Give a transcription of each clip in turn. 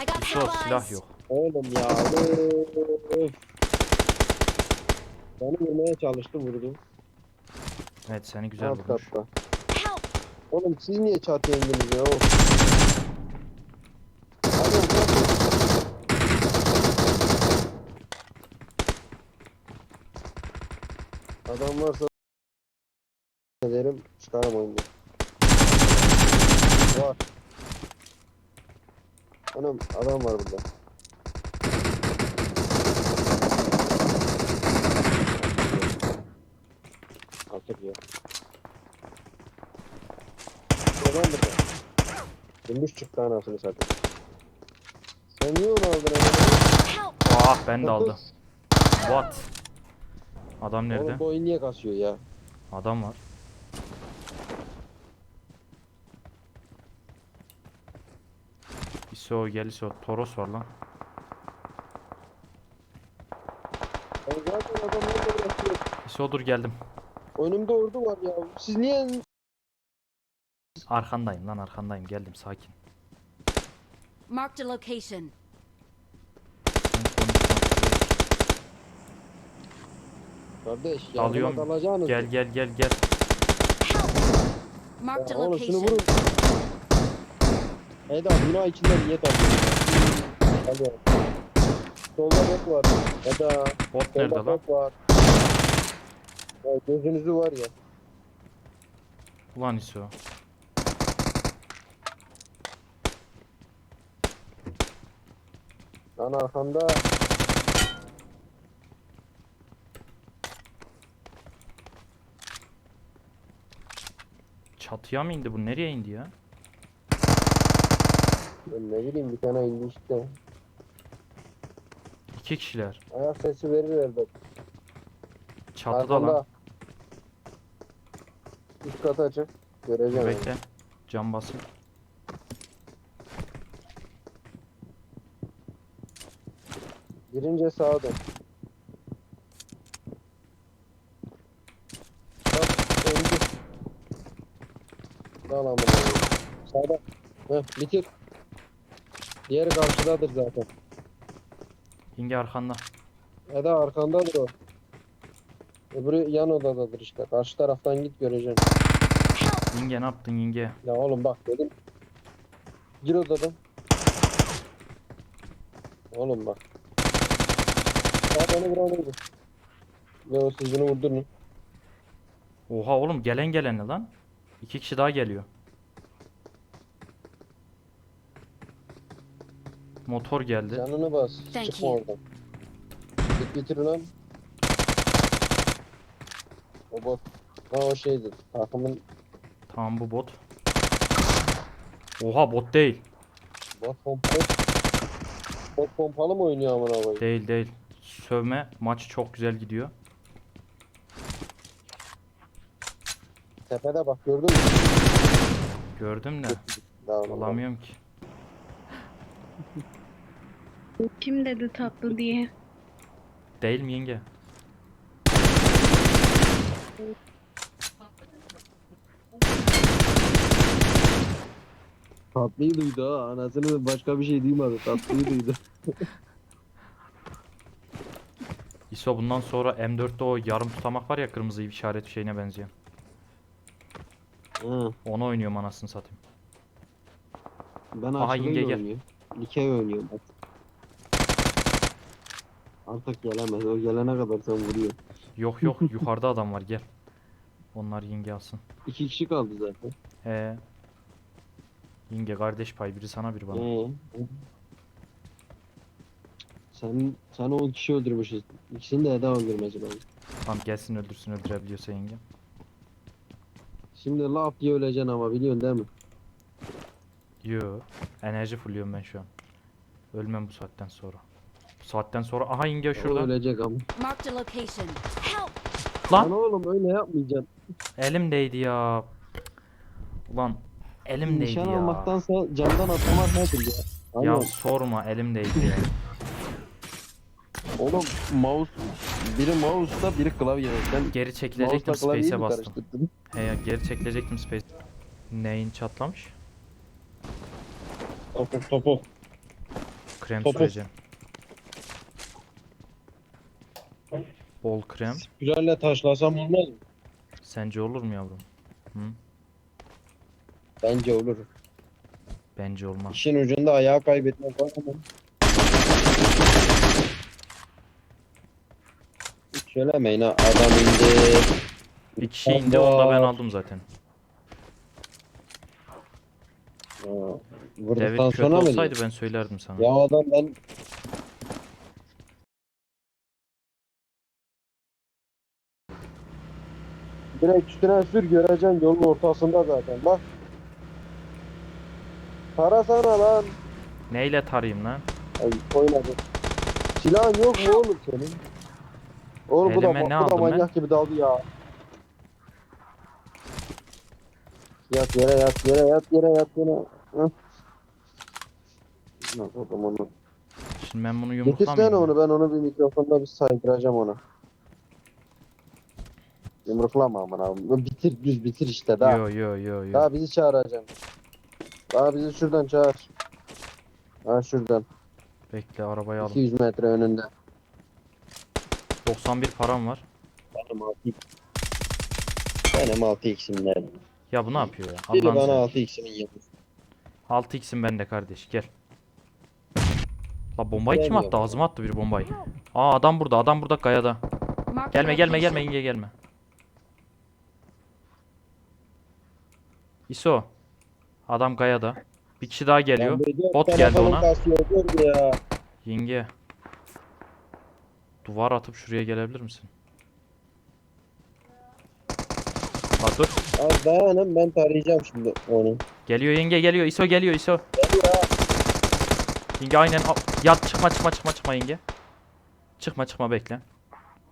I got İso silah yok. Oğlum ya. Öf. Beni vurmaya çalıştı vurdu. Evet seni güzel Alt vurmuş. katta. Oğlum siz niye çatıya indiniz ya? Of. Hadi bırak. Adam varsa ederim çıkarım oyunu. Var. Anam adam var burada. Artık ya. Adam burada. Gümüş çıktı anasını satayım. Sen niye onu aldın! Ah ben de aldım. What? Adam nerede? Oğlum bu oyun niye kasıyor ya? Adam var. İso gel İso. Toros var lan. Ben zaten adam nerede bırakıyor? İso dur geldim. Önümde ordu var ya. Siz niye Arkandayım lan arkandayım geldim sakin. Marked a location. Kardeş ya Alıyorum. alacağınız. Gel gel gel gel. Help! Marked Ya a oğlum şunu location. vurun. Eda bina içinde niye takıyorsun? Hadi. Solda bot var. Eda. Bot nerede Solda lan? bot var. Ya gözünüzü var ya. Ulan İso. Lan arkanda. Çatıya mı indi bu? Nereye indi ya? Ben ne bileyim bir tane indi işte. İki kişiler. Ayak sesi verir elbet. Çatıda Arkanda. lan. Üst katı açık. Göreceğim. Bekle. Cam basın. Girince sağa dön. Bak öldü. Amına koyayım. Sağda. Heh bitir. Diğeri karşıdadır zaten. Yenge arkanda. Eda arkandadır o. Öbürü yan odadadır işte. Karşı taraftan git göreceksin. Yenge ne yaptın yenge? Ya oğlum bak dedim. Gir odadan. Oğlum bak. Sağ beni vuranıydı. Ve o siz bunu vurdurun. Oha oğlum gelen geleni lan. İki kişi daha geliyor. Motor geldi. Canını bas. Thank Çıkma you. oradan. Git bitir lan. O bot. Ha o şeydi. Takımın Tamam bu bot. Oha bot değil. bot pompalı. Bot pompalı mı oynuyor amına koyayım? Değil değil. Sövme maç çok güzel gidiyor. Tepede bak gördün mü? Gördüm de Daha oğlum, bak. alamıyorum ki. Kim dedi tatlı diye? Değil mi yenge? Tatlıyı duydu ha. Anasını başka bir şey duymadı. Tatlıyı duydu. İso bundan sonra M4'te o yarım tutamak var ya kırmızı işaret şeyine benziyor. Hı. Onu oynuyorum anasını satayım. Ben Aha, yenge gel. oynuyorum. Likey oynuyorum. Artık gelemez. O gelene kadar sen vuruyor. Yok yok yukarıda adam var gel. Onlar yenge alsın. İki kişi kaldı zaten. He. Yenge kardeş pay biri sana biri bana. Ee, sen sen o kişi öldürmüşsün. İkisini de Eda öldürmesi lazım. Tamam gelsin öldürsün öldürebiliyorsa yenge. Şimdi laf diye öleceksin ama biliyorsun değil mi? Yo. Enerji fulluyorum ben şu an. Ölmem bu saatten sonra. Bu saatten sonra aha yenge O şurada. ölecek ama. Marked a location. Help! Lan Lan oğlum öyle yapmayacaksın. elim değdi ya. Ulan elim değdi Nişan ya. almaktansa camdan atlamak nedir ya? Ya Aynen. sorma elim değdi ya. Oğlum mouse Biri mouse'da biri klavyede. Ben Geri çekilecektim mouse'la klavyeyi space'e mi bastım. karıştırdım? He ya geri çekilecektim space. Neyin çatlamış? Topuk topuk. Krem Topu. süreceğim. Bol krem. Güzelle taşlasam olmaz mı? Sence olur mu yavrum? Hı? Bence olur. Bence olmaz. İşin ucunda ayağı kaybetmek var ama. Söylemeyin ha. Adam indi. Bir kişi indi onu da ben aldım zaten. Ha, Vurduktan David kötü sonra mı olsaydı ben söylerdim sana. Ya adam ben Direkt üstüne sür göreceksin yolun ortasında zaten bak. Tarasana lan. Neyle tarayayım lan? Ay oynadı. Silahın yok mu oğlum senin? Oğlum bu da, Elime ne bu da aldım ben? manyak gibi daldı ya. Yat yere yat yere yat yere yat yere. Hı. Nasıl oğlum onu? Şimdi ben bunu Getirsene yumruklamayayım. onu ben onu bir mikrofonda bir saydıracağım ona. Yumruklama aman abi. Bitir düz bitir işte daha. Yo yo yo yo. Daha bizi çağıracaksın. Daha bizi şuradan çağır. Ha şuradan. Bekle arabayı al. 200 metre önünde. 91 param var. Benim 6 Benim 6x'im nerede? Ya bu ne yapıyor ya? Biri Allah'ını bana seversen. 6x'imin yemiş. 6x'im bende kardeş gel. La bombayı kim Gelmiyor attı? bana. Ağzıma attı bir bombayı. Aa adam burada adam burada kayada. Gelme gelme gelme inge gelme. İso. Adam kayada. Bir kişi daha geliyor. Bot geldi ona. ya. Yenge. Duvar atıp şuraya gelebilir misin? Ha dur. Az dayanın ben tarayacağım şimdi onu. Geliyor yenge geliyor. İso geliyor İso. Yenge aynen. Yat çıkma çıkma çıkma çıkma yenge. Çıkma çıkma bekle.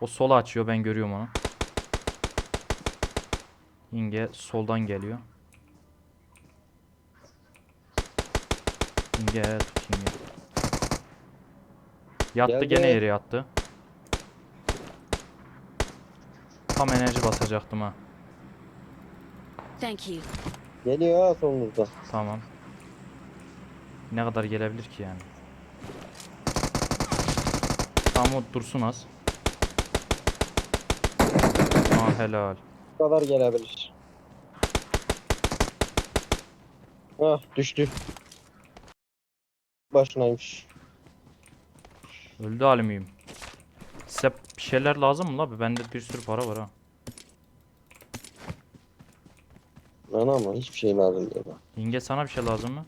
O sola açıyor ben görüyorum onu. Yenge soldan geliyor. Yenge tut yenge. Yattı Geldi. gene yere yattı. Tam enerji basacaktım ha. Thank you. Geliyor ha solunuzda. Tamam. Ne kadar gelebilir ki yani? Tamam o dursun az. Aa helal. Bu kadar gelebilir. Ah düştü. Başınaymış. Öldü halimiyim. Size bir şeyler lazım mı la? Bende bir sürü para var ha. Lan ama hiçbir şey lazım değil. bak. Yenge sana bir şey lazım mı?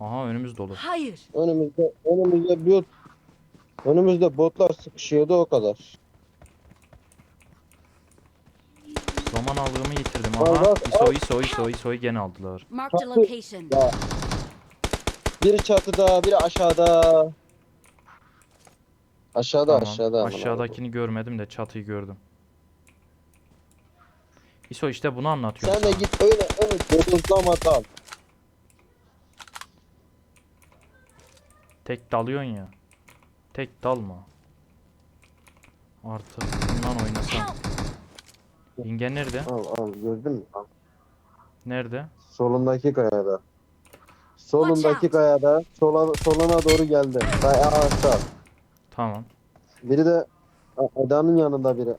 Aha önümüz dolu. Hayır. Önümüzde önümüzde bot önümüzde botlar sıkışıyordu o kadar. Zaman algımı yitirdim. Aha bak, ISO ISO ISO ISO'yu gene aldılar. Marked a Tatlı. location. Ya. Biri çatıda, biri aşağıda. Aşağıda, Tamam. aşağıda. aman Aşağıdakini görmedim de çatıyı gördüm. ISO işte bunu Allah'ım. anlatıyorum Sen de git öyle öyle bodozlama dal. Tek dalıyorsun ya. Tek dalma. Artık bundan oynasam. Help. Yenge nerede? Al al gördün mü? Al. Nerede? Solundaki kayada. Solundaki kayada sola, soluna doğru geldi. Kaya aşağı. Tamam. Biri de A- Eda'nın yanında biri.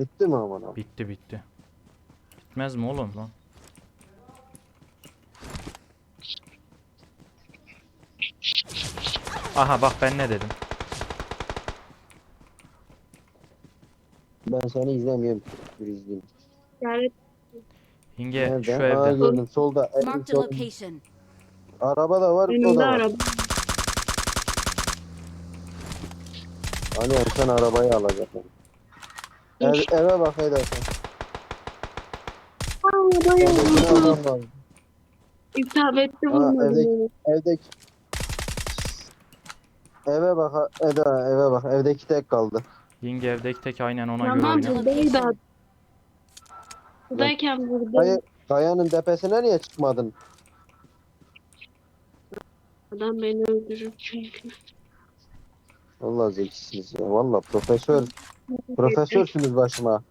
Bitti mi aman abi? Bitti bitti. Bitmez mi oğlum lan? Aha bak ben ne dedim. Ben seni izlemiyorum. Dur izleyeyim. Yenge Nerede? şu Aa, evde. gördüm solda. en Marked a sol- location. Araba da var, o önümde da var. araba. Hani sen arabayı alacaksın. Ev, eve bak Eda sen. Aa, arabaya Evdekini vurdu. İsabetli vurmadı. evdeki- Evdeki. Eve bak ha- Eda eve bak. Evdeki tek kaldı. Yenge evdeki tek aynen ona göre Tamam oyna. buradaydı. Buradayken burada. Kaya, kayanın tepesine niye çıkmadın? Adam beni öldürür çünkü. Vallahi zekisiniz ya. Vallahi profesör. Profesörsünüz başıma.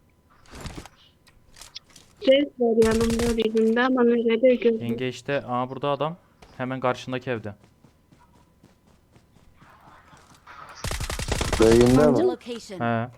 Ses var yanımda birinde ama nerede gözüm. Yenge işte aa burada adam. Hemen karşındaki evde. Beyinde Marked a mi? location. He.